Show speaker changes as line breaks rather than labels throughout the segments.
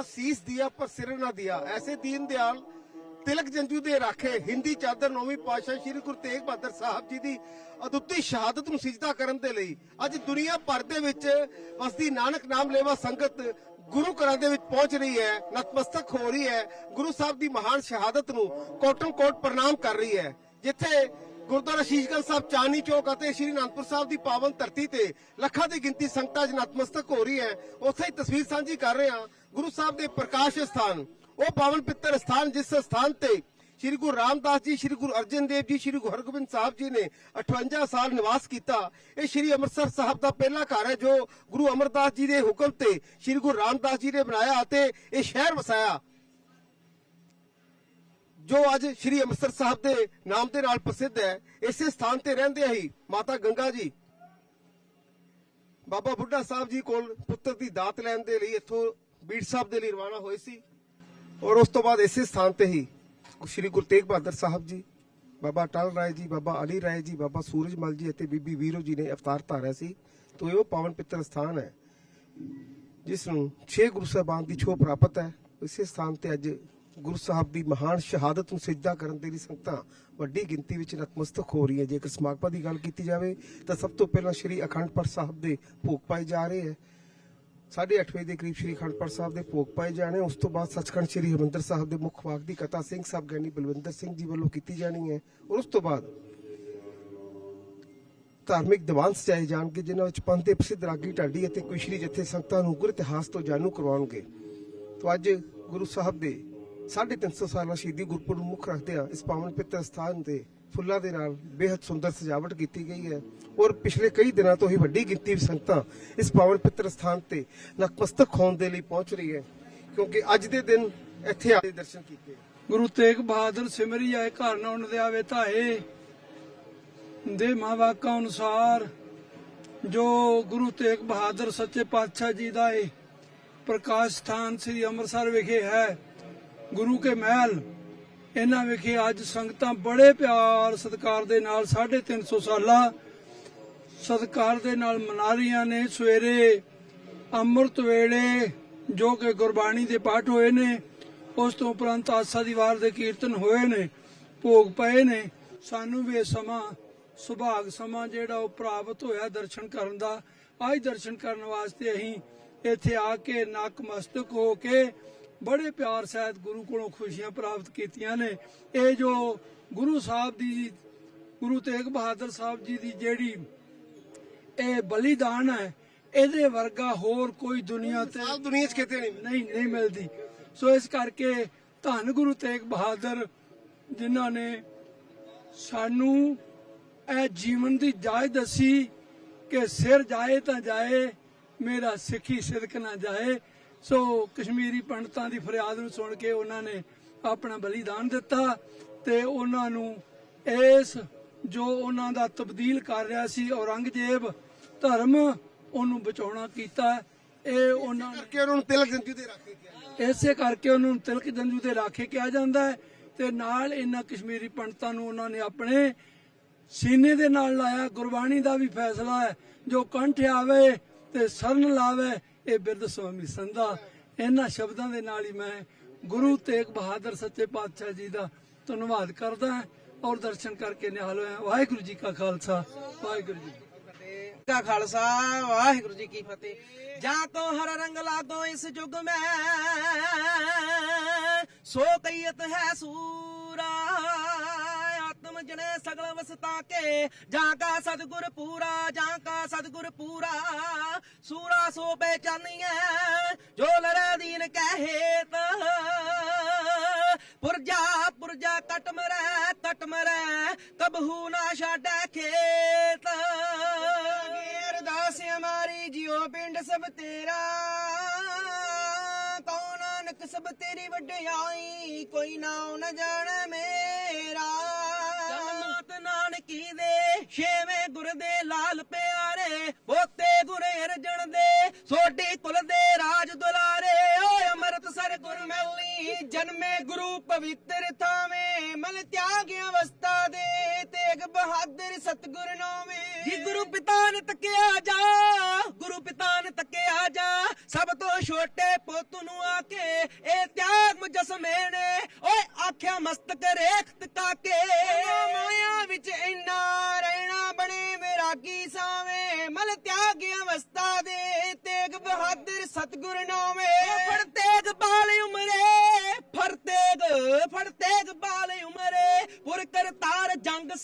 जिन किया सीस दिया पर सिर न दिया ऐसे दीन दयाल ਤਿਲਕ ਜੰਜੂ ਦੇ ਰਾਖੇ ਹਿੰਦੀ ਚਾਦਰ ਨੌਵੀਂ ਪਾਤਸ਼ਾਹ ਸ੍ਰੀ ਗੁਰੂ ਤੇਗ ਬਹਾਦਰ ਸਾਹਿਬ ਜੀ ਦੀ ਅਦੁੱਤੀ ਸ਼ਹਾਦਤ ਨੂੰ ਸਿਜਦਾ ਕਰਨ ਦੇ ਲਈ ਅੱਜ ਦੁਨੀਆ ਭਰ ਦੇ ਵਿੱਚ ਵਸਦੀ ਨਾਨਕ ਨਾਮ ਲੈਵਾ ਸੰਗਤ ਗੁਰੂ ਘਰਾਂ ਦੇ ਵਿੱਚ ਪਹੁੰਚ ਰਹੀ ਹੈ ਨਤਮਸਤਕ ਹੋ ਰਹੀ ਹੈ ਗੁਰੂ ਸਾਹਿਬ ਦੀ ਮਹਾਨ ਸ਼ਹਾਦਤ ਨੂੰ ਕੋਟਨ ਕੋਟ ਪ੍ਰਣਾਮ ਕਰ ਰਹੀ ਹੈ ਜਿੱਥੇ ਗੁਰਦੁਆਰਾ ਸ਼ੀਸ਼ਗੰਜ ਸਾਹਿਬ, ਚਾਂਦਨੀ ਚੌਕ ਅਤੇ ਸ਼੍ਰੀ ਅਨੰਦਪੁਰ ਸਾਹਿਬ ਦੀ ਪਾਵਨ ਧਰਤੀ ਤੇ ਲੱਖਾਂ ਦੀ ਗਿਣਤੀ ਸੰਗਤਾਂ ਚ ਹੋ ਰਹੀ ਹੈ। ਉੱਥੇ ਹੀ ਤਸਵੀਰ ਸਾਂਝੀ ਕਰ ਰਹੇ ਹਾਂ ਗੁਰੂ ਸਾਹਿਬ ਦੇ ਪ੍ਰਕਾਸ਼ ਸਥਾਨ। ਉਹ ਪਾਵਨ ਪਿੱਤਰ ਸਥਾਨ ਜਿਸ ਸਥਾਨ ਤੇ ਸ਼੍ਰੀ ਗੁਰੂ ਰਾਮਦਾਸ ਜੀ, ਸ਼੍ਰੀ ਗੁਰੂ ਅਰਜਨ ਦੇਵ ਜੀ, ਸ਼੍ਰੀ ਗੁਰੂ ਹਰਗੋਬਿੰਦ ਸਾਹਿਬ ਜੀ ਨੇ 58 ਸਾਲ ਨਿਵਾਸ ਕੀਤਾ। ਇਹ ਸ਼੍ਰੀ ਅੰਮ੍ਰਿਤਸਰ ਸਾਹਿਬ ਦਾ ਪਹਿਲਾ ਘਰ ਹੈ ਜੋ ਗੁਰੂ ਅਮਰਦਾਸ ਜੀ ਦੇ ਹੁਕਮ ਤੇ ਸ਼੍ਰੀ ਗੁਰੂ ਰਾਮਦਾਸ ਜੀ ਨੇ ਬਣਾਇਆ ਅਤੇ ਇਹ ਸ਼ਹਿਰ ਵਸਾਇਆ। ਜੋ ਅੱਜ ਸ਼੍ਰੀ ਅੰਮ੍ਰਿਤਸਰ ਸਾਹਿਬ ਦੇ ਨਾਮ ਦੇ ਨਾਲ ਪ੍ਰਸਿੱਧ ਹੈ, ਇਸੇ ਸਥਾਨ ਤੇ ਰਹਿੰਦੇ ਹੀ ਮਾਤਾ ਗੰਗਾ ਜੀ। ਬਾਬਾ ਬੁੱਢਾ ਸਾਹਿਬ ਜੀ ਕੋਲ ਪੁੱਤਰ ਦੀ ਦਾਤ ਲੈਣ ਦੇ ਲਈ ਇੱਥੋਂ ਬੀੜ ਸਾਹਿਬ ਦੇ ਲਈ ਰਵਾਨਾ ਹੋਏ ਸੀ ਔਰ ਉਸ ਤੋਂ ਬਾਅਦ ਇਸੇ ਸਥਾਨ ਤੇ ਹੀ ਸ਼੍ਰੀ ਗੁਰੂ ਤੇਗ ਬਹਾਦਰ ਸਾਹਿਬ ਜੀ, ਬਾਬਾ ਅਟਲ ਰਾਏ ਜੀ, ਬਾਬਾ ਅਲੀ ਰਾਏ ਜੀ, ਬਾਬਾ ਸੂਰਜਮਲ ਜੀ ਅਤੇ ਬੀਬੀ ਵੀਰੋ ਜੀ ਨੇ ਅਵਤਾਰ ਧਾਰਿਆ ਸੀ। ਤੋਂ ਇਹ ਉਹ ਪਾਵਨ ਪਿੱਤਰ ਸਥਾਨ ਹੈ, ਜਿਸ ਨੂੰ ਛੇ ਗੁਰੂ ਸਾਹਿਬਾਨ ਦੀ ਛੋਹ ਪ੍ਰਾਪਤ ਹੈ। ਇਸੇ ਸਥਾਨ ਤੇ ਅੱਜ ਗੁਰੂ ਸਾਹਿਬ ਦੀ ਮਹਾਨ ਸ਼ਹਾਦਤ ਨੂੰ ਸਿਜਦਾ ਕਰਨ ਦੇ ਲਈ ਸੰਗਤਾਂ ਵੱਡੀ ਗਿਣਤੀ ਵਿੱਚ ਨਤਮਸਤਕ ਹੋ ਰਹੀਆਂ। ਜੇਕਰ ਸਮਾਗਮਾਂ ਦੀ ਗੱਲ ਕੀਤੀ ਜਾਵੇ, ਤਾਂ ਸਭ ਤੋਂ ਪਹਿਲਾਂ ਸ਼੍ਰੀ ਅਖੰਡ ਸਾਹਿਬ ਦੇ ਭੋਗ ਪਾਏ ਜਾ ਰਹੇ ਹੈ। 8:30 ਵਜੇ ਦੇ ਕਰੀਬ ਸ਼੍ਰੀ ਅਖੰਡ ਸਾਹਿਬ ਦੇ ਭੋਗ ਪਾਏ ਜਾਣੇ ਉਸ ਤੋਂ ਬਾਅਦ ਸੱਚਖੰਡ ਸ਼੍ਰੀ ਹਰਿਮੰਦਰ ਸਾਹਿਬ ਦੇ ਮੁੱਖ ਵਾਕ ਦੀ ਕਥਾ ਸਿੰਘ ਸਾਹਿਬ ਗਿਆਨੀ ਬਲਵਿੰਦਰ ਸਿੰਘ ਜੀ ਵੱਲੋਂ ਕੀਤੀ ਜਾਣੀ ਹੈ ਔਰ ਉਸ ਤੋਂ ਬਾਅਦ ਧਾਰਮਿਕ ਦੀਵਾਨ ਸਜਾਏ ਜਾਣਗੇ, ਜਿਨ੍ਹਾਂ ਵਿੱਚ ਪੰਥ ਦੇ ਪ੍ਰਸਿੱਧ ਰਾਗੀ ਢਾਡੀ ਅਤੇ ਕੁਸ਼ਰੀ ਜਥੇ ਸੰਗਤਾਂ ਨੂੰ ਗੁਰ ਇਤਿਹਾਸ ਤੋਂ ਜਾਣੂ ਕਰਵਾਉਣਗੇ। ਤੋਂ ਅੱਜ ਗੁਰੂ ਸਾਹਿਬ ਦੇ 350 ਸਾਲਾ ਸ਼ਹੀਦੀ ਗੁਰਪੁਰਬ ਨੂੰ ਮੁੱਖ ਰੱਖਦਿਆਂ ਇਸ ਪਾਵਨ ਪਿੱਤਰ ਸਥਾਨ ਤੇ ਫੁੱਲਾਂ ਦੇ ਨਾਲ ਬੇहद ਸੁੰਦਰ ਸਜਾਵਟ ਕੀਤੀ ਗਈ ਹੈ ਔਰ ਪਿਛਲੇ ਕਈ ਦਿਨਾਂ ਤੋਂ ਹੀ ਵੱਡੀ ਗਿਣਤੀ ਵਿੱਚ ਸੰਗਤਾਂ ਇਸ ਪਾਵਨ ਪਿੱਤਰ ਸਥਾਨ ਤੇ ਨਤਮਸਤਕ ਹੋਣ ਦੇ ਲਈ ਪਹੁੰਚ ਰਹੀ ਹੈ, ਕਿਉਂਕਿ ਅੱਜ ਦੇ ਦਿਨ ਇੱਥੇ ਆ ਕੇ ਦਰਸ਼ਨ ਕੀਤੇ
ਗੁਰੂ ਤੇਗ ਬਹਾਦਰ ਸਿਮਰੀ ਆਏ ਘਰ ਨਾ ਉਨ ਦੇ ਆਵੇ ਧਾਏ। ਦੇ ਮਾਵਾਕਾ ਅਨੁਸਾਰ ਜੋ ਗੁਰੂ ਤੇਗ ਬਹਾਦਰ ਸੱਚੇ ਪਾਤਸ਼ਾਹ ਜੀ ਦਾ ਇਹ ਪ੍ਰਕਾਸ਼ ਸਥਾਨ ਸ੍ਰੀ ਅੰਮ੍ਰਿਤਸਰ ਵਿਖੇ ਹੈ ਗੁਰੂ ਕੇ ਮਹਿਲ। ਇਹਨਾਂ ਵਿਖੇ ਅੱਜ ਸੰਗਤਾਂ ਬੜੇ ਪਿਆਰ ਸਤਿਕਾਰ ਦੇ ਨਾਲ 350 ਸਾਲਾ ਸਤਿਕਾਰ ਦੇ ਨਾਲ ਮਨਾ ਰਹੀਆਂ ਨੇ। ਸਵੇਰੇ ਅੰਮ੍ਰਿਤ ਵੇਲੇ ਜੋ ਕਿ ਗੁਰਬਾਣੀ ਦੇ ਪਾਠ ਹੋਏ ਨੇ, ਉਸ ਤੋਂ ਉਪਰੰਤ ਆਸਾ ਦੀ ਵਾਰ ਦੇ ਕੀਰਤਨ ਹੋਏ ਨੇ, ਭੋਗ ਪਏ ਨੇ। ਸਾਨੂੰ ਵੀ ਇਹ ਸਮਾਂ, ਸੁਭਾਗ ਸਮਾਂ ਜਿਹੜਾ ਉਹ ਪ੍ਰਾਪਤ ਹੋਇਆ ਦਰਸ਼ਨ ਕਰਨ ਦਾ। ਅੱਜ ਦਰਸ਼ਨ ਕਰਨ ਵਾਸਤੇ ਅਸੀਂ ਇੱਥੇ ਆ ਕੇ ਨਕਮਸਤਕ ਹੋ ਕੇ ਬੜੇ ਪਿਆਰ ਸਹਿਤ ਗੁਰੂ ਕੋਲੋਂ ਖੁਸ਼ੀਆਂ ਪ੍ਰਾਪਤ ਕੀਤੀਆਂ ਨੇ। ਇਹ ਜੋ ਗੁਰੂ ਸਾਹਿਬ ਦੀ ਗੁਰੂ ਤੇਗ ਬਹਾਦਰ ਸਾਹਿਬ ਜੀ ਦੀ ਜਿਹੜੀ ਇਹ ਬਲੀਦਾਨ ਹੈ ਇਹਦੇ ਵਰਗਾ ਹੋਰ ਕੋਈ ਦੁਨੀਆ ਤੇ
ਸਾਲ ਦੁਨੀਆ 'ਚ ਕਿਤੇ ਨਹੀਂ
ਨਹੀਂ ਨਹੀਂ ਮਿਲਦੀ। ਸੋ ਇਸ ਕਰਕੇ ਧੰਨ ਗੁਰੂ ਤੇਗ ਬਹਾਦਰ ਜਿਨ੍ਹਾਂ ਨੇ ਸਾਨੂੰ ਇਹ ਜੀਵਨ ਦੀ ਜਾਚ ਦੱਸੀ ਕਿ ਸਿਰ ਜਾਏ ਤਾਂ ਜਾਏ ਮੇਰਾ ਸਿੱਖੀ ਸਿਦਕ ਨਾ ਜਾਏ। ਸੋ ਕਸ਼ਮੀਰੀ ਪੰਡਤਾਂ ਦੀ ਫਰਿਆਦ ਨੂੰ ਸੁਣ ਕੇ ਉਹਨਾਂ ਨੇ ਆਪਣਾ ਬਲੀਦਾਨ ਦਿੱਤਾ ਤੇ ਉਹਨਾਂ ਨੂੰ ਇਸ ਜੋ ਉਹਨਾਂ ਦਾ ਤਬਦੀਲ ਕਰ ਰਿਹਾ ਸੀ ਔਰੰਗਜ਼ੇਬ ਧਰਮ ਉਹਨੂੰ ਬਚਾਉਣਾ ਕੀਤਾ। ਇਹ ਉਹਨਾਂ ਨੇ
ਕਰਕੇ ਉਹਨਾਂ ਨੂੰ ਤਿਲਕ ਜੰਜੂ ਦੇ ਰਾਖੇ ਕਿਹਾ
ਇਸੇ ਕਰਕੇ ਉਹਨਾਂ ਨੂੰ ਤਿਲਕ ਜੰਜੂ ਦੇ ਰਾਖੇ ਕਿਹਾ ਜਾਂਦਾ ਹੈ ਤੇ ਨਾਲ ਇਹਨਾਂ ਕਸ਼ਮੀਰੀ ਪੰਡਤਾਂ ਨੂੰ ਉਹਨਾਂ ਨੇ ਆਪਣੇ ਸੀਨੇ ਦੇ ਨਾਲ ਲਾਇਆ। ਗੁਰਬਾਣੀ ਦਾ ਵੀ ਫੈਸਲਾ ਹੈ ਜੋ ਕੰਠ ਆਵੇ ਤੇ ਸਰਨ ਲਾਵੇ ਇਹ ਬਿਰਧ ਸੁਆਮੀ ਸੰਦਾ ਇਹਨਾਂ ਸ਼ਬਦਾਂ ਦੇ ਨਾਲ ਹੀ ਮੈਂ ਗੁਰੂ ਤੇਗ ਬਹਾਦਰ ਸੱਚੇ ਪਾਤਸ਼ਾਹ ਜੀ ਦਾ ਧੰਨਵਾਦ ਕਰਦਾ ਹਾਂ ਔਰ ਦਰਸ਼ਨ ਕਰਕੇ ਨਿਹਾਲ ਹੋਇਆ। ਵਾਹਿਗੁਰੂ ਜੀ ਕਾ ਖਾਲਸਾ, ਵਾਹਿਗੁਰੂ ਜੀ ਕੀ
ਖਾਲਸਾ, ਵਾਹਿਗੁਰੂ ਜੀ ਕੀ ਫਤਿਹ। ਜਾਂ ਕੋ ਹਰ ਰੰਗ ਲਾ ਲਾਗੋ ਇਸ ਜੁਗ ਮੈਂ, ਸੋ ਕਈਤ ਹੈ ਸੂਰਾ। ਆਤਮ ਜਣੇ ਸਗਲ ਵਸਤਾ ਕੇ ਜਾਂ ਕਾ ਸਤਗੁਰ ਪੂਰਾ, ਜਾਂ ਕਾ ਸਤਗੁਰ ਪੂਰਾ। ਸੂਰਾ ਸੋ ਪਹਿਚਾਨੀਐ ਜੋ ਲਰੇ ਦੀਨ ਕਹੇ ਤਾ। ਪੁਰਜਾ ਪੁਰਜਾ ਕਟ ਮਰੈ ਕਟ ਮਰੈ, ਕਬਹੂ ਨਾ ਛਾੜੈ ਖੇਤ। ਅਰਦਾਸ ਹਮਾਰੀ ਜਿਉ ਪਿੰਡ ਸਭ ਤੇਰਾ। ਕੌਣ ਨਾਨਕ ਸਭ ਤੇਰੀ ਵਡਿਆਈ, ਕੋਈ ਨਾ ਨ ਜਾਣੈ ਛੋਟੀ ਕੁਲ ਦੇ ਰਾਜ ਦੁਲਾਰੇ ਓਏ ਅੰਮ੍ਰਿਤਸਰ ਗੁਰਮੈਲੀ ਜਨਮੇ ਗੁਰੂ ਪਵਿੱਤਰ ਥਾਵੇਂ ਮਨ ਤਿਆਗ ਅਵਸਥਾ ਦੇ ਤੇਗ ਬਹਾਦਰ ਸਤਗੁਰ ਨਾਵੇਂ। ਜੀ ਗੁਰੂ ਪਿਤਾ ਨੇ ਤੱਕਿਆ ਜਾ, ਗੁਰੂ ਪਿਤਾ ਨੇ ਤੱਕਿਆ ਜਾ, ਸਭ ਤੋਂ ਛੋਟੇ ਪੁੱਤ ਨੂੰ ਆਕੇ ਇਹ ਤਿਆਗ ਮੁਜਸਮੇ ਨੇ ਓਏ ਆਖਿਆ ਮਸਤਕ ਰੇਖਤ ਕਾਕੇ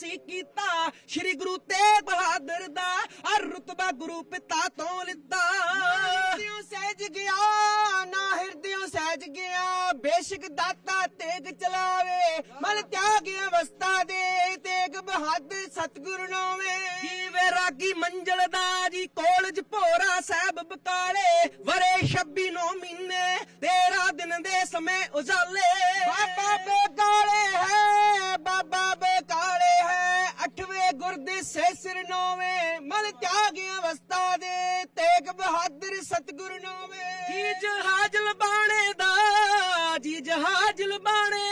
ਜੰਗ ਸੀ ਕੀਤਾ ਸ੍ਰੀ ਗੁਰੂ ਤੇਗ ਬਹਾਦਰ ਦਾ ਹਰ ਰਤਬਾ ਗੁਰੂ ਪਿਤਾ ਤੋਂ ਲਿੱਤਾ। ਹਿਰਦਿਓ ਸਹਿਜ ਗਿਆ ਨਾ ਹਿਰਦਿਓ ਸਹਿਜ ਗਿਆ ਬੇਸ਼ੱਕ ਦਾਤਾ ਤੇਗ ਚਲਾਵੇ ਮਨ ਤਿਆਗ ਅਵਸਥਾ ਦੇ ਤੇਗ ਬਹਾਦਰ ਸਤਿਗੁਰੂ ਨਾਵੇਂ। ਜੀ ਵੈਰਾਗੀ ਮੰਜ਼ਲ ਦਾ ਜੀ ਕਾਲਜ ਭੋਰਾ ਸਾਹਿਬ ਬਕਾਲੇ ਵਰੇ 26 ਨੌ ਮਹੀਨੇ 13 ਦਿਨ ਦੇ ਸਮੇਂ ਉਜਾਲੇ। ਬਾਬਾ ਬਕਾਲੇ ਹੈ ਬਾਬਾ ਗੁਰਦੇ ਸੇ ਸਿਰ ਨੋਵੇਂ ਮਨ ਤਿਆਗ ਅਵਸਥਾ ਦੇ ਤੇਗ ਬਹਾਦਰ ਸਤਿਗੁਰੂ ਨੋਵੇਂ। ਜੀ ਜਹਾਜ ਲਬਾਣੇ ਦਾ ਜੀ ਜਹਾਜ ਲਬਾਣੇ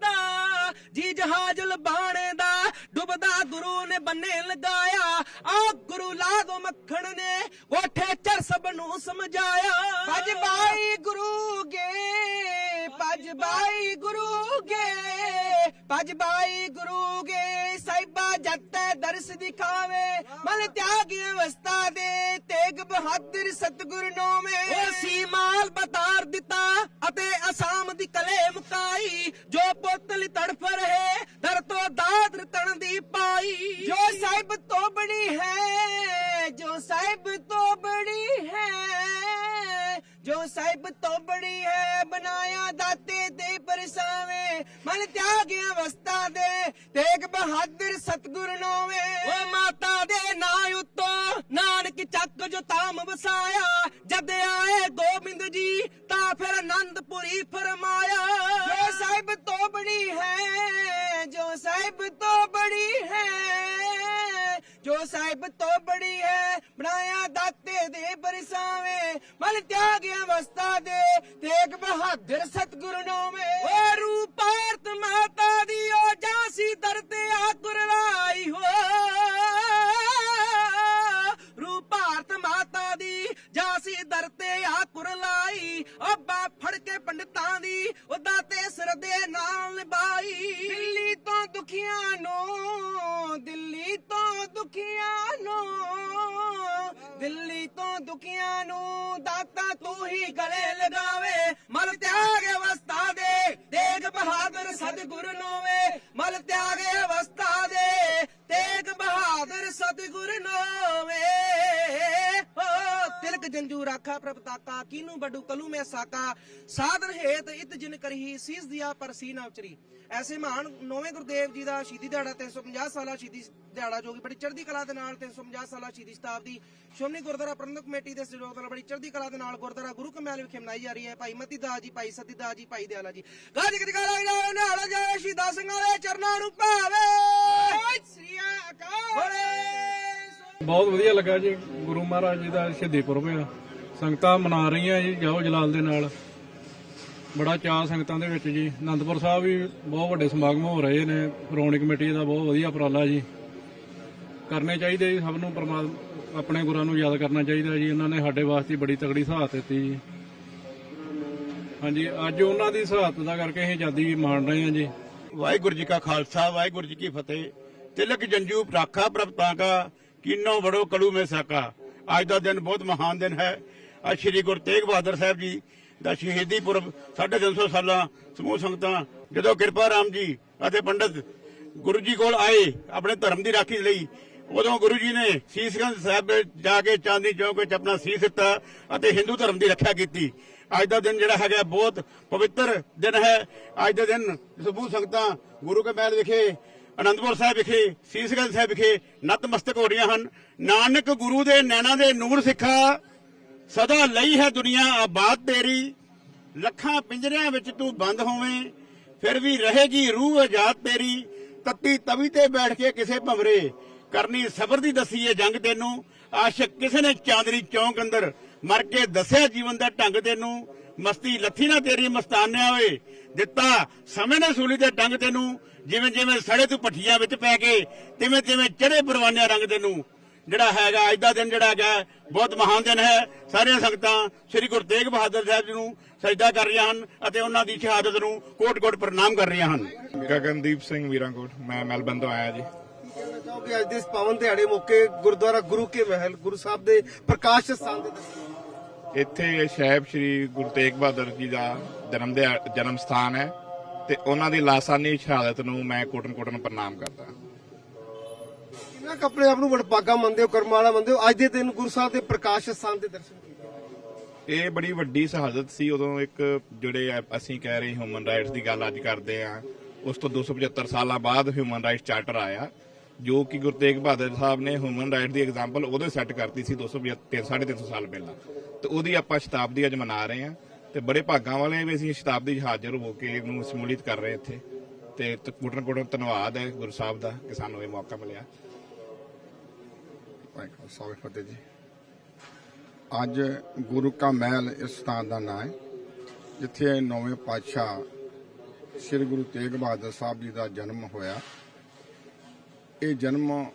ਦਾ ਜੀ ਜਹਾਜ ਲਬਾਣੇ ਦਾ ਡੁੱਬਦਾ ਗੁਰੂ ਨੇ ਬੰਨੇ ਲਗਾਇਆ। ਆ ਗੁਰੂ ਲਾਗੋ ਮੱਖਣ ਨੇ ਕੋਠੇ ਚਰ ਸਭ ਨੂੰ ਸਮਝਾਇਆ। ਭਜ ਬਾਈ ਗੁਰੂ ਗੇ ਭਜ ਬਾਈ ਗੁਰੂ ਗੇ ਭਜ ਬਾਈ ਗੁਰੂ ਗੇ ਸਾਹਿਬਾ ਜੱਤੈ ਦਰਸ ਦਿਖਾਵੇ। ਮਨ ਤਿਆਗ ਅਵਸਥਾ ਦੇ ਤੇਗ ਬਹਾਦਰ ਸਤਿਗੁਰ ਨੋਵੇਂ ਉਹ ਸੀਮਾਲ ਬਤਾਰ ਦਿੱਤਾ ਅਤੇ ਅਸਾਮ ਦੀ ਕਲੇ ਮੁਕਾਈ। ਜੋ ਪੁੱਤ ਲਈ ਤੜਫ ਰਹੇ ਦਰ ਤੋਂ ਦਾਤ ਰਤਣ ਦੀ ਪਾਈ। ਜੋ ਸਾਹਿਬ ਤੋਂ ਬੜੀ ਹੈ ਜੋ ਸਾਹਿਬ ਤੋਂ ਬੜੀ ਹੈ ਜੋ ਸਾਹਿਬ ਤੋਂ ਬੜੀ ਹੈ ਬਣਾਇਆ ਦਾਤੇ ਤੇ ਪਰਸਾਵੇਂ ਮਨ ਤਿਆਗ ਅਵਸਥਾ ਦੇ ਤੇਗ ਬਹਾਦਰ ਸਤਗੁਰ ਨੋਵੇਂ। ਓ ਮਾਤਾ ਦੇ ਨਾਂ ਉੱਤੋਂ ਨਾਨਕ ਚੱਕ ਜੋ ਤਾਮ ਵਸਾਇਆ ਜਦ ਆਏ ਗੋਬਿੰਦ ਜੀ ਤਾਂ ਫਿਰ ਆਨੰਦਪੁਰੀ ਫਰਮਾਇਆ। ਜੋ ਸਾਹਿਬ ਤੋਂ ਬੜੀ ਹੈ ਜੋ ਸਾਹਿਬ ਤੋਂ ਬੜੀ ਹੈ ਜੋ ਸਾਹਿਬ ਤੋਂ ਬੜੀ ਹੈ, ਬਣਾਇਆ ਦਾਤੇ ਦੇ ਬਰਸਾਵੇਂ, ਮਨ ਤਿਆਗ ਅਵਸਥਾ ਦੇ, ਤੇਗ ਬਹਾਦਰ ਸਤਿਗੁਰੂ ਨੋਵੇਂ ਓ ਰੂਪਾਰਤ ਮਾਤਾ ਦੀ ਓ ਜਾਸੀ ਦਰ ਤੇ ਆ ਕੁਰਲਾਈ ਹੋ। ਰੂਪਾਰਤ ਮਾਤਾ ਦੀ ਜਾਸੀ ਦਰ ਤੇ ਆ ਕੁਰਲਾਈ ਓ ਬਾ ਫੜ ਕੇ ਪੰਡਤਾਂ ਦੀ ਉਹਦਾ ਤੇ ਸਿਰ ਦੇ ਨਾਲ ਨਿਭਾਈ। ਤੋਂ ਦੁਖੀਆਂ ਨੂੰ, ਦਿੱਲੀ ਤੋਂ ਦੁਖੀਆਂ ਨੂੰ, ਦਿੱਲੀ ਤੋਂ ਦੁਖੀਆਂ ਨੂੰ ਦਾਤਾ ਤੂੰ ਹੀ ਗਲੇ ਲਗਾਵੇ। ਮਲ ਤਿਆਗ ਅਵਸਥਾ ਦੇ, ਤੇਗ ਬਹਾਦਰ ਸਤਿਗੁਰ ਨੋਵੇ। ਮਲ ਤਿਆਗ ਅਵਸਥਾ ਦੇ, ਤੇਗ ਬਹਾਦਰ ਸਤਿਗੁਰ ਨੋਵੇ। ਤਿਲਕ ਜੰਜੂ ਰਾਖਾ ਪ੍ਰਭ ਤਾਕਾ ਕੀਨੂ ਬਡੂ ਕਲੂ ਮੈਂ ਸਾਕਾ। ਸਾਧਨ ਹੇਤ ਇਤ ਜਿਨ ਕਰਹੀ ਸੀਸ ਦਿਆ ਪਰ ਸੀ ਨਾ ਉਚਰੀ। ਐਸੇ ਮਹਾਨ ਨੌਵੇਂ ਗੁਰਦੇਵ ਜੀ ਦਾ ਸ਼ਹੀਦੀ ਦਿਹਾੜਾ 350 ਸਾਲਾ ਸ਼ਹੀਦੀ ਦਿਹਾੜਾ ਜੋ ਕਿ ਬੜੀ ਚੜ੍ਹਦੀ ਕਲਾ ਦੇ ਨਾਲ 350 ਸਾਲਾ ਸ਼ਹੀਦੀ ਸ਼ਤਾਬਦੀ ਸ਼੍ਰੋਮਣੀ ਗੁਰਦੁਆਰਾ ਪ੍ਰਬੰਧਕ ਕਮੇਟੀ ਦੇ ਸਹਿਯੋਗ ਨਾਲ ਬੜੀ ਚੜ੍ਹਦੀ ਕਲਾ ਦੇ ਨਾਲ ਗੁਰਦੁਆਰਾ ਗੁਰੂ ਕਮਿਆਲ ਵਿਖੇ ਮਨਾਈ ਜਾ ਰਹੀ ਹੈ। ਭਾਈ ਮਤੀ ਦਾਸ ਜੀ ਭਾਈ ਸਤੀ ਦਾਸ ਜੀ ਭਾਈ ਦਿਆਲਾ ਜੀ। ਗੱਜ ਗਾਲਾ ਜਾਓ ਨਾਲ ਜਾਓ ਸ਼ਹੀਦਾਂ ਸਿੰਘਾਂ ਦੇ ਚਰਨਾਂ ਨੂੰ ਭਾਵੇ। ਸ੍ਰੀ ਅਕਾਲ।
ਬਹੁਤ ਵਧੀਆ ਲੱਗਾ ਜੀ, ਗੁਰੂ ਮਹਾਰਾਜ ਜੀ ਦਾ ਸ਼ਹੀਦੀ ਪੁਰਬ ਆ। ਸੰਗਤਾਂ ਮਨਾ ਰਹੀਆਂ ਜੀ, ਜਾਓ ਜਲਾਲ ਦੇ ਨਾਲ। ਬੜਾ ਚਾਅ ਸੰਗਤਾਂ ਦੇ ਵਿੱਚ ਜੀ। ਆਨੰਦਪੁਰ ਸਾਹਿਬ ਵੀ ਬਹੁਤ ਵੱਡੇ ਸਮਾਗਮ ਹੋ ਰਹੇ ਨੇ। ਸ਼੍ਰੋਮਣੀ ਕਮੇਟੀ ਦਾ ਬਹੁਤ ਵਧੀਆ ਉਪਰਾਲਾ ਜੀ। ਕਰਨੇ ਚਾਹੀਦੇ ਜੀ, ਸਭ ਨੂੰ ਪਰਮਾਤਮਾ ਆਪਣੇ ਗੁਰਾਂ ਨੂੰ ਯਾਦ ਕਰਨਾ ਚਾਹੀਦਾ ਜੀ। ਉਹਨਾਂ ਨੇ ਸਾਡੇ ਵਾਸਤੇ ਬੜੀ ਤਗੜੀ ਸਹਾਇਤਾ ਦਿੱਤੀ ਜੀ। ਹਾਂਜੀ, ਅੱਜ ਉਹਨਾਂ ਦੀ ਸਹਾਇਤਾ ਦਾ ਕਰਕੇ ਅਸੀਂ ਆਜ਼ਾਦੀ ਵੀ ਮਾਣ ਰਹੇ ਹਾਂ ਜੀ।
ਵਾਹਿਗੁਰੂ ਜੀ ਕਾ ਖਾਲਸਾ, ਵਾਹਿਗੁਰੂ ਜੀ ਕੀ ਫਤਿਹ। ਤਿਲਕ ਜੰਜੂ ਰਾਖਾ ਪ੍ਰਭ ਤਾਂਕਾ ਕੀਨੋ ਬੜੋ ਕਲੂ ਮੇ ਸਾਕਾ। ਅੱਜ ਦਾ ਦਿਨ ਬਹੁਤ ਮਹਾਨ ਦਿਨ ਹੈ। ਅੱਜ ਸ੍ਰੀ ਗੁਰੂ ਤੇਗ ਬਹਾਦਰ ਸਾਹਿਬ ਜੀ ਦਾ ਸ਼ਹੀਦੀ ਪੁਰਬ 350 ਸਾਲਾਂ ਸਮੂਹ ਸੰਗਤਾਂ, ਜਦੋਂ ਕਿਰਪਾ ਰਾਮ ਜੀ ਅਤੇ ਪੰਡਤ ਗੁਰੂ ਜੀ ਕੋਲ ਆਏ ਆਪਣੇ ਧਰਮ ਦੀ ਰਾਖੀ ਲਈ, ਉਦੋਂ ਗੁਰੂ ਜੀ ਨੇ ਸੀਸਗੰਜ ਸਾਹਿਬ ਜਾ ਕੇ ਚਾਂਦੀ ਚੌਕ ਵਿੱਚ ਆਪਣਾ ਸੀਸ ਦਿੱਤਾ ਅਤੇ ਹਿੰਦੂ ਧਰਮ ਦੀ ਰੱਖਿਆ ਕੀਤੀ। ਅੱਜ ਦਾ ਦਿਨ ਜਿਹੜਾ ਹੈਗਾ ਬਹੁਤ ਪਵਿੱਤਰ ਦਿਨ ਹੈ। ਅੱਜ ਦਾ ਦਿਨ ਸਮੂਹ ਸੰਗਤਾਂ ਗੁਰੂ ਕੇ ਮਹਿਲ ਵਿਖੇ ਅਨੰਦਪੁਰ ਸਾਹਿਬ ਵਿਖੇ, ਸੀਸਗੰਜ ਸਾਹਿਬ ਵਿਖੇ ਨਤਮਸਤਕ ਹੋ ਰਹੀਆਂ ਹਨ। ਨਾਨਕ ਗੁਰੂ ਦੇ ਨੈਣਾ ਦੇ ਨੂਰ ਸਿੱਖਾ, ਸਦਾ ਲਈ ਹੈ ਦੁਨੀਆ ਆਬਾਦ ਤੇਰੀ। ਲੱਖਾਂ ਪਿੰਜਰਿਆਂ ਵਿੱਚ ਤੂੰ ਬੰਦ ਹੋਵੇਂ, ਫਿਰ ਵੀ ਰਹੇਗੀ ਰੂਹ ਆਜ਼ਾਦ ਤੇਰੀ। ਤੱਤੀ ਤਵੀ ਤੇ ਬੈਠ ਕੇ ਕਿਸੇ ਭਵਰੇ, ਕਰਨੀ ਸਬਰ ਦੀ ਦਸੀ ਏ ਜੰਗ ਤੈਨੂੰ। ਆਸ਼ਿਕ ਕਿਸੇ ਨੇ ਚਾਂਦਨੀ ਚੌਂਕ ਅੰਦਰ ਮਰ ਕੇ ਦੱਸਿਆ ਜੀਵਨ ਦਾ ਢੰਗ ਤੈਨੂੰ। ਮਸਤੀ ਲੱਥੀ ਨਾ ਤੇਰੀ ਮਸਤਾਨਿਆ ਓਏ, ਦਿੱਤਾ ਸਮੇਂ ਨੇ ਸੂਲੀ ਤੇ ਡੰਗ ਤੈਨੂੰ। ਜਿਵੇਂ ਜਿਵੇਂ ਸੜੇ ਤੂੰ ਪੱਠੀਆਂ ਵਿੱਚ ਪੈ ਕੇ ਤਿਵੇਂ ਤਿਵੇਂ ਚੜੇ ਪਰਵਾਨਿਆਂ ਰੰਗ ਤੈਨੂੰ ਜਿਹੜਾ ਹੈਗਾ ਅੱਜ ਦਾ ਦਿਨ ਜਿਹੜਾ ਹੈਗਾ ਹੈ, ਬਹੁਤ ਮਹਾਨ ਦਿਨ ਹੈ। ਸਾਰੀਆਂ ਸੰਗਤਾਂ ਸ੍ਰੀ ਗੁਰੂ ਤੇਗ ਬਹਾਦਰ ਸਾਹਿਬ ਜੀ ਨੂੰ ਸਜਦਾ ਕਰ ਰਹੀਆਂ ਹਨ ਅਤੇ ਉਹਨਾਂ ਦੀ ਸ਼ਹਾਦਤ ਨੂੰ ਕੋਟ-ਕੋਟ ਪ੍ਰਣਾਮ ਕਰ ਰਹੀਆਂ ਹਨ।
ਗਗਨਦੀਪ ਸਿੰਘ ਵੀਰਾਂਕੋਟ ਮੈਂ ਮੈਲਬਨ ਤੋਂ ਆਇਆ ਜੀ।
ਕੀ ਅੱਜ ਦੇ ਇਸ ਪਾਵਨ ਦਿਹਾੜੇ ਮੌਕੇ ਗੁਰਦੁਆਰਾ ਗੁਰੂ ਕੇ ਮਹਿਲ ਗੁਰੂ ਸਾਹਿਬ ਦੇ ਪ੍ਰਕਾਸ਼ ਸਥਾਨ ਦੇ
ਇੱਥੇ ਸ਼ਹਿਬ ਸ੍ਰੀ ਗੁਰੂ ਤੇਗ ਬਹਾਦਰ ਜੀ ਦਾ ਜਨਮ ਜਨਮ ਸਥਾਨ ਹੈ। ਤੇ ਉਹਨਾਂ ਦੀ ਲਾਸਾਨੀ ਸ਼ਹਾਦਤ ਨੂੰ ਮੈਂ ਕੋਟਨ ਕੋਟਨ ਪ੍ਰਣਾਮ ਕਰਦਾ
ਕਿੰਨਾ ਕੁ ਆਪਣੇ ਆਪ ਨੂੰ ਵਡਭਾਗਾ ਮੰਨਦੇ ਹੋ ਕਰਮ ਵਾਲਾ ਮੰਨਦੇ ਹੋ? ਅੱਜ ਦੇ ਦਿਨ ਗੁਰੂ ਸਾਹਿਬ ਦੇ ਪ੍ਰਕਾਸ਼ ਸਥਾਨ ਦੇ ਦਰਸ਼ਨ ਕੀਤੇ
ਇਹ ਬੜੀ ਵੱਡੀ ਸ਼ਹਾਦਤ ਸੀ। ਉਦੋਂ ਇੱਕ ਜਿਹੜੇ ਅਸੀਂ ਕਹਿ ਰਹੇ ਹਿਊਮਨ ਰਾਈਟਸ ਦੀ ਗੱਲ ਅੱਜ ਕਰਦੇ ਆ ਉਸ ਤੋਂ 275 ਸਾਲਾਂ ਬਾਅਦ ਹਿਊਮਨ ਰਾਈਟਸ ਚਾਰਟਰ ਆਇਆ ਜੋ ਕਿ ਗੁਰੂ ਤੇਗ ਬਹਾਦਰ ਸਾਹਿਬ ਨੇ ਹਿਊਮਨ ਰਾਈਟ ਦੀ ਐਗਜ਼ਾਮਪਲ ਉਦੋਂ ਸੈੱਟ ਕਰਤੀ ਸੀ 275 350 ਸਾਲ ਪਹਿਲਾਂ। ਤੇ ਉਹਦੀ ਆਪਾਂ ਸ਼ਤਾਬਦੀ ਅੱਜ ਮਨਾ ਰਹੇ ਆ ਤੇ ਬੜੇ ਭਾਗਾਂ ਵਾਲੇ ਵੀ ਅਸੀਂ ਸ਼ਤਾਬਦੀ 'ਚ ਹਾਜ਼ਰ ਹੋ ਕੇ ਇਹਨੂੰ ਸਮੂਲਿਤ ਕਰ ਰਹੇ ਇੱਥੇ। ਤੇ ਕੋਟਨ ਕੋਟਨ ਧੰਨਵਾਦ ਹੈ ਗੁਰੂ ਸਾਹਿਬ ਦਾ ਕਿ ਸਾਨੂੰ ਇਹ ਮੌਕਾ ਮਿਲਿਆ।
ਵਾਹਿਗੁਰੂ ਸਾਹਿਬ ਫਤਿਹ ਜੀ। ਅੱਜ ਗੁਰੂ ਕਾ ਮਹਿਲ ਇਸ ਸਥਾਨ ਦਾ ਨਾਮ ਹੈ, ਜਿੱਥੇ ਨੌਵੇਂ ਪਾਤਸ਼ਾਹ ਸ੍ਰੀ ਗੁਰੂ ਤੇਗ ਬਹਾਦਰ ਸਾਹਿਬ ਜੀ ਦਾ ਜਨਮ ਹੋਇਆ। ਇਹ ਜਨਮ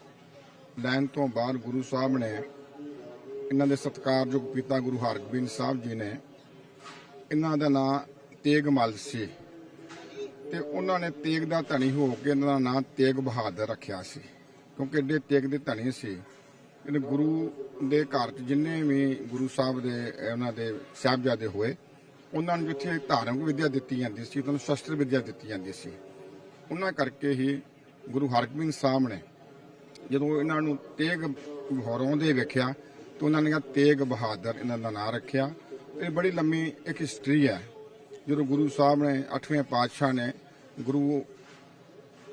ਲੈਣ ਤੋਂ ਬਾਅਦ ਗੁਰੂ ਸਾਹਿਬ ਨੇ ਇਹਨਾਂ ਦੇ ਸਤਿਕਾਰਯੋਗ ਪਿਤਾ ਗੁਰੂ ਹਰਗੋਬਿੰਦ ਸਾਹਿਬ ਜੀ ਨੇ ਇਹਨਾਂ ਦਾ ਨਾਮ ਤੇਗਮਲ ਸੀ। ਤੇ ਉਹਨਾਂ ਨੇ ਤੇਗ ਦਾ ਧਣੀ ਹੋ ਕੇ ਇਹਨਾਂ ਦਾ ਨਾਂ ਤੇਗ ਬਹਾਦਰ ਰੱਖਿਆ ਸੀ। ਕਿਉਂਕਿ ਏਡੇ ਤੇਗ ਦੇ ਧਣੀ ਸੀ। ਇਹਨੇ ਗੁਰੂ ਦੇ ਘਰ 'ਚ ਜਿੰਨੇ ਵੀ ਗੁਰੂ ਸਾਹਿਬ ਦੇ, ਉਹਨਾਂ ਦੇ ਸਾਹਿਬਜ਼ਾਦੇ ਹੋਏ, ਉਹਨਾਂ ਨੂੰ ਜਿੱਥੇ ਧਾਰਮਿਕ ਵਿੱਦਿਆ ਦਿੱਤੀ ਜਾਂਦੀ ਸੀ, ਉਹਨਾਂ ਨੂੰ ਸ਼ਸਤਰ ਵਿੱਦਿਆ ਦਿੱਤੀ ਜਾਂਦੀ ਸੀ। ਉਹਨਾਂ ਕਰਕੇ ਹੀ ਗੁਰੂ ਹਰਗੋਬਿੰਦ ਸਾਹਿਬ ਨੇ ਜਦੋਂ ਇਹਨਾਂ ਨੂੰ ਤੇਗ ਹਰਾਉਂਦੇ ਵੇਖਿਆ, ਤਾਂ ਉਹਨਾਂ ਨੇ ਤੇਗ ਬਹਾਦਰ ਇਹਨਾਂ ਦਾ ਨਾਂ ਰੱਖਿਆ। ਇਹ ਬੜੀ ਲੰਮੀ ਇੱਕ ਹਿਸਟਰੀ ਹੈ। ਜਦੋਂ ਗੁਰੂ ਸਾਹਿਬ ਨੇ 8ਵੇਂ ਪਾਤਸ਼ਾਹ ਨੇ ਗੁਰੂ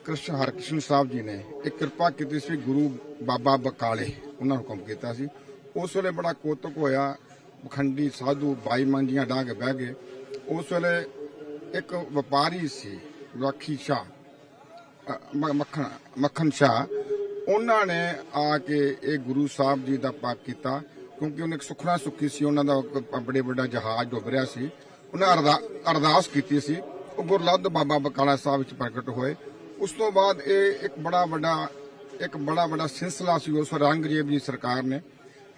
ਕ੍ਰਿਸ਼ਨ ਹਰਕ੍ਰਿਸ਼ਨ ਸਾਹਿਬ ਜੀ ਨੇ ਇਹ ਕਿਰਪਾ ਕੀਤੀ ਸੀ ਗੁਰੂ ਬਾਬਾ ਬਕਾਲੇ, ਉਹਨਾਂ ਨੂੰ ਹੁਕਮ ਕੀਤਾ ਸੀ। ਉਸ ਵੇਲੇ ਬੜਾ ਕੋਤਕ ਹੋਇਆ, ਪਖੰਡੀ, ਸਾਧੂ ਬਾਈ ਮੰਜੀਆਂ ਡਾਹ ਬਹਿ ਗਏ। ਉਸ ਵੇਲੇ ਇੱਕ ਵਪਾਰੀ ਸੀ, ਰਾਖੀ ਸ਼ਾਹ ਮੱਖਣ ਮੱਖਣ ਸ਼ਾਹ। ਉਹਨਾਂ ਨੇ ਆ ਕੇ ਇਹ ਗੁਰੂ ਸਾਹਿਬ ਜੀ ਦਾ ਪਾਕ ਕੀਤਾ। ਕਿਉਂਕਿ ਉਹਨੇ ਇੱਕ ਸੁਖਣਾ ਸੁੱਖੀ ਸੀ, ਉਹਨਾਂ ਦਾ ਇੱਕ ਬੜੇ ਵੱਡਾ ਜਹਾਜ਼ ਡੁੱਬ ਰਿਹਾ ਸੀ। ਉਹਨਾਂ ਅਰਦਾਸ ਕੀਤੀ ਸੀ। ਉਹ ਗੁਰਲੱਦ ਬਾਬਾ ਬਕਾਲਾ ਸਾਹਿਬ ਵਿੱਚ ਪ੍ਰਗਟ ਹੋਏ। ਉਸ ਤੋਂ ਬਾਅਦ ਇਹ ਇੱਕ ਬੜਾ ਵੱਡਾ, ਇੱਕ ਬੜਾ ਵੱਡਾ ਸਿਲਸਿਲਾ ਸੀ। ਉਸ ਔਰੰਗਜ਼ੇਬ ਦੀ ਸਰਕਾਰ ਨੇ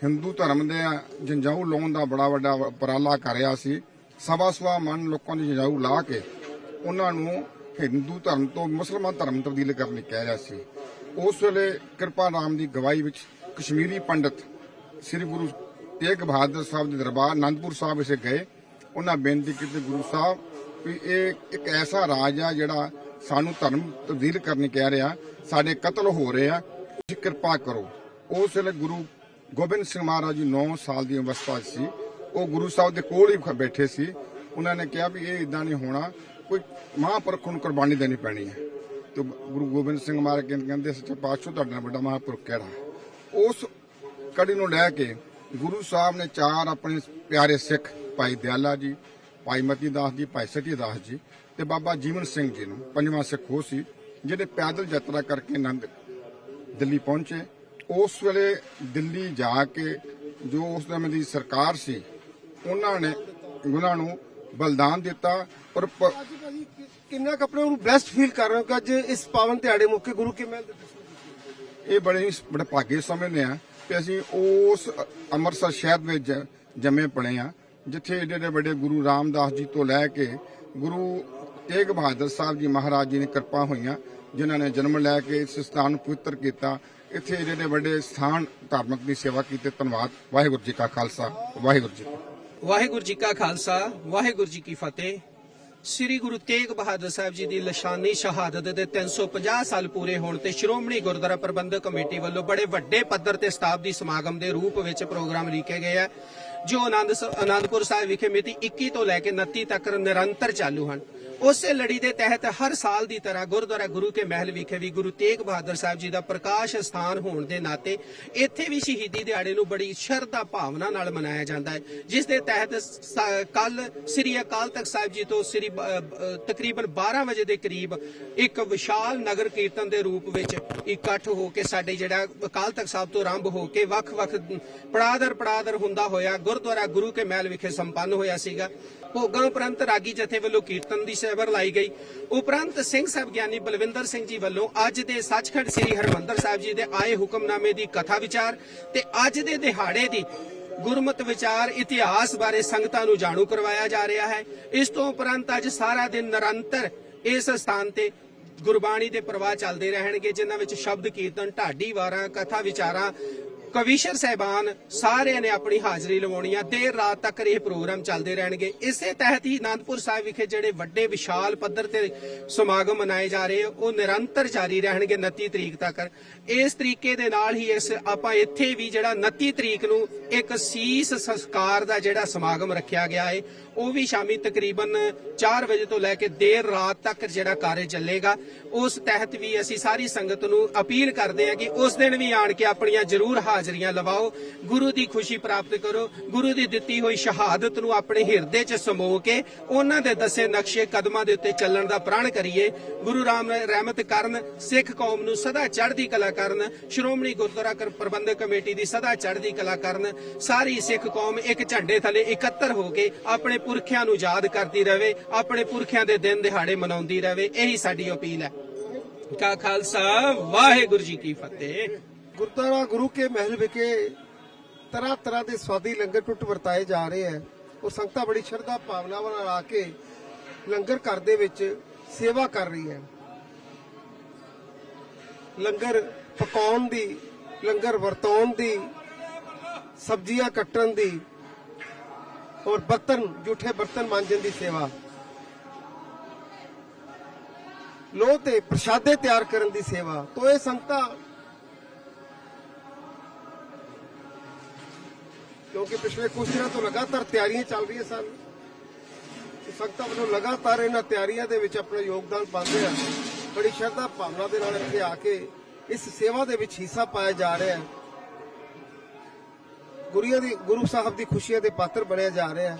ਹਿੰਦੂ ਧਰਮ ਦੇ ਜੰਜਾਊ ਲਾਉਣ ਦਾ ਬੜਾ ਵੱਡਾ ਉਪਰਾਲਾ ਕਰਿਆ ਸੀ। ਸਵਾ ਸਵਾ ਮਨ ਲੋਕਾਂ ਦੀ ਜੰਜਾਊ ਲਾ ਕੇ ਉਹਨਾਂ ਨੂੰ ਹਿੰਦੂ ਧਰਮ ਤੋਂ ਮੁਸਲਮਾਨ ਧਰਮ ਤਬਦੀਲ ਕਰਨ ਲਈ ਕਹਿ ਰਿਹਾ ਸੀ। ਉਸ ਵੇਲੇ ਕਿਰਪਾ ਰਾਮ ਦੀ ਗਵਾਹੀ ਵਿੱਚ ਕਸ਼ਮੀਰੀ ਪੰਡਤ ਸ੍ਰੀ ਗੁਰੂ ਤੇਗ ਬਹਾਦਰ ਸਾਹਿਬ ਦੇ ਦਰਬਾਰ, ਅਨੰਦਪੁਰ ਸਾਹਿਬ ਵਿਖੇ ਗਏ। ਉਹਨਾਂ ਬੇਨਤੀ ਕੀਤੀ ਗੁਰੂ ਸਾਹਿਬ ਵੀ ਇਹ ਇੱਕ ਐਸਾ ਰਾਜ ਆ ਜਿਹੜਾ ਸਾਨੂੰ ਧਰਮ ਤਬਦੀਲ ਕਰਨ ਕਹਿ ਰਿਹਾ। ਸਾਡੇ ਕਤਲ ਹੋ ਰਹੇ ਆ, ਤੁਸੀਂ ਕਿਰਪਾ ਕਰੋ। ਉਸ ਵੇਲੇ ਗੁਰੂ ਗੋਬਿੰਦ ਸਿੰਘ ਮਹਾਰਾਜ ਜੀ 9 ਸਾਲ ਦੀ ਅਵਸਥਾ ਸੀ। ਉਹ ਗੁਰੂ ਸਾਹਿਬ ਦੇ ਕੋਲ ਹੀ ਬੈਠੇ ਸੀ। ਉਹਨਾਂ ਨੇ ਕਿਹਾ ਵੀ ਇਹ ਇਦਾਂ ਨਹੀਂ ਹੋਣਾ, ਕੋਈ ਮਹਾਂਪੁਰਖ ਨੂੰ ਕੁਰਬਾਨੀ ਦੇਣੀ ਪੈਣੀ ਹੈ। ਤੇ ਗੁਰੂ ਗੋਬਿੰਦ ਸਿੰਘ ਮਹਾਰਾਜ ਕਹਿੰਦੇ ਕਹਿੰਦੇ, ਸੱਚੇ ਪਾਤਸ਼ਾਹ ਤੁਹਾਡੇ ਨਾਲ ਵੱਡਾ ਮਹਾਂਪੁਰਖ ਕਿਹੜਾ ਉਸ ਕੜੀ ਨੂੰ ਲੈ ਕੇ ਗੁਰੂ ਸਾਹਿਬ ਨੇ ਚਾਰ ਆਪਣੇ ਪਿਆਰੇ ਸਿੱਖ ਭਾਈ ਦਿਆਲਾ ਜੀ ਭਾਈ ਮਤੀ ਦਾਸ ਜੀ ਭਾਈ ਸਤੀ ਦਾਸ ਜੀ ਤੇ ਬਾਬਾ ਜੀਵਨ ਸਿੰਘ ਜੀ ਨੂੰ ਪੰਜਵਾਂ ਸਿੱਖ ਉਹ ਸੀ ਜਿਹੜੇ ਪੈਦਲ ਯਾਤਰਾ ਕਰਕੇ ਆਨੰਦ ਦਿੱਲੀ ਪਹੁੰਚੇ। ਉਸ ਵੇਲੇ ਦਿੱਲੀ ਜਾ ਕੇ ਜੋ ਉਸ ਸਮੇਂ ਦੀ ਸਰਕਾਰ ਸੀ ਉਹਨਾਂ ਨੇ ਉਹਨਾਂ ਨੂੰ ਬਲਿਦਾਨ ਦਿੱਤਾ ਪਰ
ਕਿ- ਕਿੰਨਾ ਕੁ ਆਪਣੇ ਨੂੰ ਬੈਸਟ ਫੀਲ ਕਰ ਰਹੇ ਹੋ ਕਿ ਅੱਜ ਇਸ ਪਾਵਨ ਦਿਹਾੜੇ ਮੌਕੇ ਗੁਰੂ ਕੇ ਮਹਿਲ ਦੇ
ਇਹ ਬੜੇ ਬੜੇ ਭਾਗੇ ਸਮਝਦੇ ਆ। ਕਿ ਅਸੀਂ ਉਸ ਅੰਮ੍ਰਿਤਸਰ ਸ਼ਹਿਰ ਵਿੱਚ ਜੰਮੇ ਪਲੇ ਆ ਜਿੱਥੇ ਏਡੇ ਏਡੇ ਵੱਡੇ ਗੁਰੂ ਰਾਮਦਾਸ ਜੀ ਤੋਂ ਲੈ ਕੇ ਗੁਰੂ ਤੇਗ ਬਹਾਦਰ ਸਾਹਿਬ ਜੀ ਮਹਾਰਾਜ ਜੀ ਨੇ ਕਿਰਪਾ ਹੋਈਆਂ, ਜਿਨ੍ਹਾਂ ਨੇ ਜਨਮ ਲੈ ਕੇ ਇਸ ਸਥਾਨ ਨੂੰ ਪਵਿੱਤਰ ਕੀਤਾ। ਇੱਥੇ ਏਡੇ ਏਡੇ ਵੱਡੇ ਸਥਾਨ ਧਾਰਮਿਕ ਦੀ ਸੇਵਾ ਕੀਤੀ। ਧੰਨਵਾਦ। ਵਾਹਿਗੁਰੂ ਜੀ ਕਾ ਖਾਲਸਾ। ਵਾਹਿਗੁਰੂ ਜੀ
ਵਾਹਿਗੁਰੂ ਜੀ ਕਾ ਖਾਲਸਾ। ਵਾਹਿਗੁਰੂ ਜੀ ਕੀ ਫਤਿਹ। ਸ੍ਰੀ ਗੁਰੂ ਤੇਗ ਬਹਾਦਰ ਸਾਹਿਬ ਜੀ ਦੀ ਲਸ਼ਾਨੀ ਸ਼ਹਾਦਤ ਦੇ 350 ਸਾਲ ਪੂਰੇ ਹੋਣ ਤੇ ਸ਼੍ਰੋਮਣੀ ਗੁਰਦੁਆਰਾ ਪ੍ਰਬੰਧਕ ਕਮੇਟੀ ਵੱਲੋਂ ਬੜੇ ਵੱਡੇ ਪੱਧਰ ਤੇ ਸ਼ਤਾਬਦੀ ਸਮਾਗਮ ਦੇ ਰੂਪ ਵਿੱਚ ਪ੍ਰੋਗਰਾਮ ਲਿਖੇ ਗਏ ਹੈ ਜੋ ਆਨੰਦ ਆਨੰਦਪੁਰ ਸਾਹਿਬ ਵਿਖੇ ਮਿਤੀ 21 ਤੋਂ ਲੈ ਕੇ 29 ਤੱਕ ਨਿਰੰਤਰ ਚਾਲੂ ਹਨ। ਉਸੇ ਲੜੀ ਦੇ ਤਹਿਤ ਹਰ ਸਾਲ ਦੀ ਤਰ੍ਹਾਂ ਗੁਰਦੁਆਰਾ ਗੁਰੂ ਕੇ ਮਹਿਲ ਵਿਖੇ ਵੀ ਗੁਰੂ ਤੇਗ ਬਹਾਦਰ ਸਾਹਿਬ ਜੀ ਦਾ ਪ੍ਰਕਾਸ਼ ਸਥਾਨ ਹੋਣ ਦੇ ਨਾਤੇ ਇੱਥੇ ਵੀ ਸ਼ਹੀਦੀ ਦਿਹਾੜੇ ਨੂੰ ਬੜੀ ਸ਼ਰਧਾ ਭਾਵਨਾ ਨਾਲ ਮਨਾਇਆ ਜਾਂਦਾ ਹੈ, ਜਿਸ ਦੇ ਤਹਿਤ ਕੱਲ ਸ੍ਰੀ ਅਕਾਲ ਤਖਤ ਸਾਹਿਬ ਜੀ ਤੋਂ ਸ੍ਰੀ ਤਕਰੀਬਨ 12 ਵਜੇ ਦੇ ਕਰੀਬ ਇੱਕ ਵਿਸ਼ਾਲ ਨਗਰ ਕੀਰਤਨ ਦੇ ਰੂਪ ਵਿੱਚ ਇਕੱਠ ਹੋ ਕੇ ਸਾਡੇ ਜਿਹੜਾ ਅਕਾਲ ਤਖਤ ਸਾਹਿਬ ਤੋਂ ਆਰੰਭ ਹੋ ਕੇ ਵੱਖ-ਵੱਖ ਪੜਾਦਰ ਪੜਾਦਰ ਹੁੰਦਾ ਹੋਇਆ ਗੁਰਦੁਆਰਾ ਗੁਰੂ ਕੇ ਮਹਿਲ ਵਿਖੇ ਸੰਪੰਨ ਹੋਇਆ ਸੀਗਾ। ਭੋਗਾਂ ਉਪਰੰਤ ਰਾਗੀ ਜਥੇ ਵੱਲੋਂ ਕੀਰਤਨ ਦੀ ਸੇਵਰ ਲਾਈ ਗਈ। ਉਪਰੰਤ ਸਿੰਘ ਸਾਹਿਬ ਗਿਆਨੀ ਬਲਵਿੰਦਰ ਸਿੰਘ ਜੀ ਵੱਲੋਂ ਅੱਜ ਦੇ ਸੱਚਖੰਡ ਸ੍ਰੀ ਹਰਮੰਦਰ ਸਾਹਿਬ ਜੀ ਦੇ ਆਏ ਹੁਕਮਨਾਮੇ ਦੀ ਕਥਾ ਵਿਚਾਰ ਤੇ ਅੱਜ ਦੇ ਦਿਹਾੜੇ ਦੀ ਗੁਰਮਤ ਵਿਚਾਰ ਇਤਿਹਾਸ ਬਾਰੇ ਸੰਗਤਾਂ ਨੂੰ ਜਾਣੂ ਕਰਵਾਇਆ ਜਾ ਰਿਹਾ ਹੈ। ਇਸ ਤੋਂ ਉਪਰੰਤ ਅੱਜ ਸਾਰਾ ਦਿਨ ਨਿਰੰਤਰ ਇਸ ਸਥਾਨ ਤੇ ਗੁਰਬਾਣੀ ਦੇ ਪ੍ਰਵਾਹ ਚੱਲਦੇ ਰਹਿਣਗੇ, ਜਿਨ੍ਹਾਂ ਵਿੱਚ ਸ਼ਬਦ, ਕੀਰਤਨ, ਢਾਡੀ, ਵਾਰਾਂ, ਕਥਾ ਵਿਚਾਰਾਂ ਕਵੀਸ਼ਰ ਸਹਿਬਾਨ ਸਾਰਿਆਂ ਨੇ ਆਪਣੀ ਹਾਜ਼ਰੀ ਲਵਾਉਣੀ ਆ। ਦੇਰ ਰਾਤ ਤੱਕ ਇਹ ਪ੍ਰੋਗਰਾਮ ਚੱਲਦੇ ਰਹਿਣਗੇ। ਇਸੇ ਤਹਿਤ ਹੀ ਆਨੰਦਪੁਰ ਸਾਹਿਬ ਵਿਖੇ ਜਿਹੜੇ ਵੱਡੇ ਵਿਸ਼ਾਲ ਪੱਧਰ ਤੇ ਸਮਾਗਮ ਮਨਾਏ ਜਾ ਰਹੇ ਉਹ ਨਿਰੰਤਰ ਜਾਰੀ ਰਹਿਣਗੇ 29 ਤਰੀਕ ਤੱਕ। ਇਸ ਤਰੀਕੇ ਦੇ ਨਾਲ ਹੀ ਇਸ ਆਪਾਂ ਇੱਥੇ ਵੀ ਜਿਹੜਾ 29 ਤਰੀਕ ਨੂੰ ਇੱਕ ਸੀਸ ਸੰਸਕਾਰ ਦਾ ਜਿਹੜਾ ਸਮਾਗਮ ਰੱਖਿਆ ਗਿਆ ਹੈ ਉਹ ਵੀ ਸ਼ਾਮੀ ਤਕਰੀਬਨ 4 ਵਜੇ ਤੋਂ ਲੈ ਕੇ ਦੇਰ ਰਾਤ ਤੱਕ ਜਿਹੜਾ ਕਾਰਜ ਚੱਲੇਗਾ। ਉਸ ਤਹਿਤ ਵੀ ਅਸੀਂ ਸਾਰੀ ਸੰਗਤ ਨੂੰ ਅਪੀਲ ਕਰਦੇ ਹਾਂ ਕਿ ਉਸ ਦਿਨ ਵੀ ਆਣ ਕੇ ਆਪਣੀਆਂ ਜ਼ਰੂਰ ਹਾਜ਼ਰੀਆਂ ਲਵਾਓ। ਗੁਰੂ ਦੀ ਖੁਸ਼ੀ ਪ੍ਰਾਪਤ ਕਰੋ। ਗੁਰੂ ਦੀ ਦਿੱਤੀ ਹੋਈ ਸ਼ਹਾਦਤ ਨੂੰ ਆਪਣੇ ਹਿਰਦੇ 'ਚ ਸਮੋ ਕੇ ਉਹਨਾਂ ਦੇ ਦੱਸੇ ਨਕਸ਼ੇ ਕਦਮਾਂ ਦੇ ਉੱਤੇ ਚੱਲਣ ਦਾ ਪ੍ਰਣ ਕਰੀਏ। ਗੁਰੂ ਰਾਮ ਰਹਿਮਤ ਕਰਨ ਸਿੱਖ ਕੌਮ ਨੂੰ ਸਦਾ ਚੜ੍ਹਦੀ ਕਲਾ ਕਰਨ। ਸ਼੍ਰੋਮਣੀ ਗੁਰਦੁਆਰਾ ਪ੍ਰਬੰਧਕ ਕਮੇਟੀ ਦੀ ਸਦਾ ਚੜ੍ਹਦੀ ਕਲਾ ਕਰਨ। ਸਾਰੀ ਸਿੱਖ ਕੌਮ ਇੱਕ ਝੰਡੇ ਥੱਲੇ ਇਕੱਤਰ ਹੋ ਕੇ ਆਪਣੇ ਪੁਰਖਿਆਂ ਨੂੰ ਯਾਦ ਕਰਦੀ ਰਹੇ ਆਪਣੇ ਪੁਰਖਿਆਂ ਦੇ ਦਿਨ ਦਿਹਾੜੇ ਮਨਾਉਂਦੀ ਰਹੇ ਇਹੀ ਸਾਡੀ ਅਪੀਲ ਹੈ। ਕਾ ਖਾਲਸਾ, ਵਾਹਿਗੁਰੂ ਜੀ ਕੀ ਫਤਿਹ।
ਗੁਰਦੁਆਰਾ ਗੁਰੂ ਕੇ ਮਹਿਲ ਵਿਖੇ ਤਰ੍ਹਾਂ ਤਰ੍ਹਾਂ ਦੇ ਸਵਾਦੀ ਲੰਗਰ ਟੁੱਟ ਵਰਤਾਏ ਜਾ ਰਹੇ ਹੈ। ਉਹ ਸੰਗਤਾਂ ਬੜੀ ਸ਼ਰਧਾ ਭਾਵਨਾਵਾਂ ਨਾਲ ਆ ਕੇ ਲੰਗਰ ਘਰ ਦੇ ਵਿੱਚ ਸੇਵਾ ਕਰ ਰਹੀ ਹੈ। ਲੰਗਰ ਪਕਾਉਣ ਦੀ, ਲੰਗਰ ਵਰਤਾਉਣ ਦੀ, ਸਬਜ਼ੀਆਂ ਕੱਟਣ ਦੀ ਔਰ ਬਰਤਨ ਝੂਠੇ ਬਰਤਨ ਮਾਂਜਣ ਦੀ ਸੇਵਾ। ਲੋਹ ਤੇ ਪ੍ਰਸ਼ਾਦੇ ਤਿਆਰ ਕਰਨ ਦੀ ਸੇਵਾ। ਤੋਂ ਇਹ ਸੰਗਤਾਂ ਕਿਉਂਕਿ ਪਿਛਲੇ ਕੁਝ ਦਿਨਾਂ ਤੋਂ ਲਗਾਤਾਰ ਤਿਆਰੀਆਂ ਚੱਲ ਰਹੀਆਂ ਸਨ। ਸੰਗਤਾਂ ਵੱਲੋਂ ਲਗਾਤਾਰ ਇਹਨਾਂ ਤਿਆਰੀਆਂ ਦੇ ਵਿੱਚ ਆਪਣਾ ਯੋਗਦਾਨ ਪਾਉਂਦੇ ਆ। ਬੜੀ ਸ਼ਰਧਾ ਭਾਵਨਾ ਦੇ ਨਾਲ ਇੱਥੇ ਆ ਕੇ ਇਸ ਸੇਵਾ ਦੇ ਵਿੱਚ ਹਿੱਸਾ ਪਾਇਆ ਜਾ ਰਿਹਾ ਹੈ। ਗੁਰੀਆਂ ਦੀ, ਗੁਰੂ ਸਾਹਿਬ ਦੀ ਖੁਸ਼ੀਆਂ ਦੇ ਪਾਤਰ ਬਣਿਆ ਜਾ ਰਿਹਾ ਹੈ।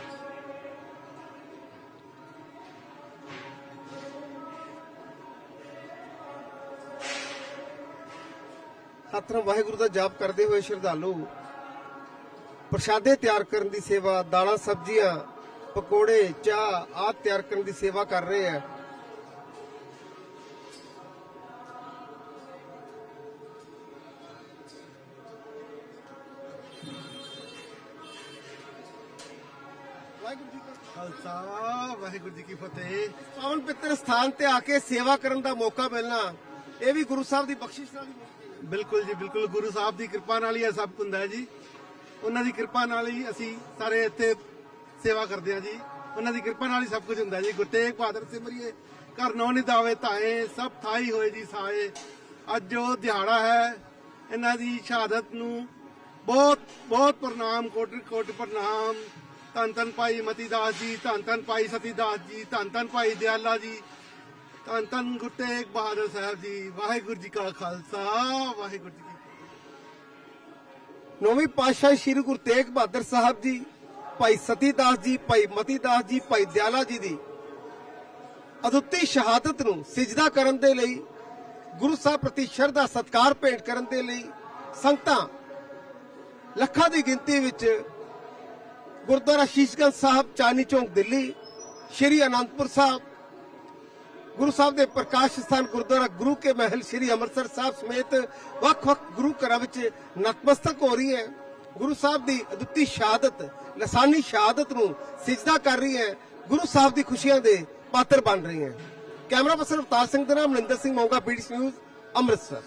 ਸਤਿਨਾਮ ਵਾਹਿਗੁਰੂ ਦਾ ਜਾਪ ਕਰਦੇ ਹੋਏ ਸ਼ਰਧਾਲੂ ਪ੍ਰਸ਼ਾਦੇ ਤਿਆਰ ਕਰਨ ਦੀ ਸੇਵਾ, ਦਾਲਾਂ, ਸਬਜ਼ੀਆਂ, ਪਕੌੜੇ, ਚਾਹ ਆਦਿ ਤਿਆਰ ਕਰਨ ਦੀ ਸੇਵਾ ਕਰ ਰਹੇ ਆ। ਵਾਹਿਗੁਰੂ ਜੀ ਕਾ ਖਾਲਸਾ, ਵਾਹਿਗੁਰੂ ਜੀ ਕੀ ਫਤਿਹ। ਪਾਵਨ ਪਿੱਤਰ ਸਥਾਨ ਤੇ ਆ ਕੇ ਸੇਵਾ ਕਰਨ ਦਾ ਮੌਕਾ ਮਿਲਣਾ, ਇਹ ਵੀ ਗੁਰੂ ਸਾਹਿਬ ਦੀ ਬਖਸ਼ਿਸ਼ ਨਾਲ ਹੀ
ਬਿਲਕੁਲ ਜੀ, ਬਿਲਕੁਲ। ਗੁਰੂ ਸਾਹਿਬ ਦੀ ਕਿਰਪਾ ਨਾਲ ਹੀ ਇਹ ਸਭ ਹੁੰਦਾ ਹੈ ਜੀ। ਉਹਨਾਂ ਦੀ ਕਿਰਪਾ ਨਾਲ ਹੀ ਅਸੀਂ ਸਾਰੇ ਇੱਥੇ ਸੇਵਾ ਕਰਦੇ ਹਾਂ ਜੀ। ਉਹਨਾਂ ਦੀ ਕਿਰਪਾ ਨਾਲ ਹੀ ਸਭ ਕੁਝ ਹੁੰਦਾ ਜੀ। ਗੁਰੂ ਤੇਗ ਬਹਾਦਰ ਸਿਮਰਿਏ ਘਰ ਨੌ ਨਿਦਾਵੇ ਧਾਏ, ਸਭ ਥਾਈ ਹੋਏ ਜੀ ਸਾਏ। ਅੱਜ ਜੋ ਦਿਹਾੜਾ ਹੈ, ਇਹਨਾਂ ਦੀ ਸ਼ਹਾਦਤ ਨੂੰ ਬਹੁਤ ਬਹੁਤ ਪ੍ਰਣਾਮ, ਕੋਟ ਕੋਟ ਪ੍ਰਣਾਮ। ਧੰਨ ਧੰਨ ਭਾਈ ਮਤੀਦਾਸ ਜੀ, ਧੰਨ ਧੰਨ ਭਾਈ ਸਤੀਦਾਸ ਜੀ, ਧੰਨ ਧੰਨ ਭਾਈ ਦਿਆਲਾ ਜੀ। ਧੰਨ ਧੰਨ ਗੁਰੂ ਤੇਗ ਬਹਾਦਰ ਸਾਹਿਬ ਜੀ। ਵਾਹਿਗੁਰੂ ਜੀ ਕਾ ਖਾਲਸਾ, ਵਾਹਿਗੁਰੂ ਜੀ
ਨੌਵੀਂ ਪਾਤਸ਼ਾਹ ਸ੍ਰੀ ਗੁਰੂ ਤੇਗ ਬਹਾਦਰ ਸਾਹਿਬ ਜੀ, ਭਾਈ ਸਤੀਦਾਸ ਜੀ, ਭਾਈ ਮਤੀਦਾਸ ਜੀ, ਭਾਈ ਦਿਆਲਾ ਜੀ ਦੀ ਅਦੁੱਤੀ ਸ਼ਹਾਦਤ ਨੂੰ ਸਿਜਦਾ ਕਰਨ ਦੇ ਲਈ, ਗੁਰੂ ਸਾਹਿਬ ਪ੍ਰਤੀ ਸ਼ਰਧਾ, ਸਤਕਾਰ ਭੇਟ ਕਰਨ ਦੇ ਲਈ ਸੰਗਤਾਂ ਲੱਖਾਂ ਦੀ ਗਿਣਤੀ ਵਿੱਚ ਗੁਰਦੁਆਰਾ ਸ਼ੀਸ਼ਗੰਜ ਸਾਹਿਬ ਚਾਨੀ ਚੌਂਕ, ਦਿੱਲੀ, ਸ਼੍ਰੀ ਅਨੰਦਪੁਰ ਸਾਹਿਬ ਗੁਰੂ ਸਾਹਿਬ ਦੇ ਪ੍ਰਕਾਸ਼ ਸਥਾਨ ਗੁਰਦੁਆਰਾ ਗੁਰੂ ਕੇ ਮਹਿਲ ਸ੍ਰੀ ਅੰਮ੍ਰਿਤਸਰ ਸਾਹਿਬ ਸਮੇਤ ਵੱਖ-ਵੱਖ ਗੁਰੂ ਘਰਾਂ ਵਿੱਚ ਨਤਮਸਤਕ ਹੋ ਰਹੀ ਹੈ। ਗੁਰੂ ਸਾਹਿਬ ਦੀ ਅਦੁੱਤੀ ਸ਼ਹਾਦਤ, ਲਸਾਨੀ ਸ਼ਹਾਦਤ ਨੂੰ ਸਿਜਦਾ ਕਰ ਰਹੀ ਹੈ। ਗੁਰੂ ਸਾਹਿਬ ਦੀ ਖੁਸ਼ੀਆਂ ਦੇ ਪਾਤਰ ਬਣ ਰਹੀ ਹੈ। ਕੈਮਰਾ ਪਰਸਨ ਅਵਤਾਰ ਸਿੰਘ ਦੇ ਨਾਮ ਮਨਿੰਦਰ ਸਿੰਘ ਮੋਗਾ ਪੀਡੀਸੀ ਨਿਊਜ਼ ਅੰਮ੍ਰਿਤਸਰ।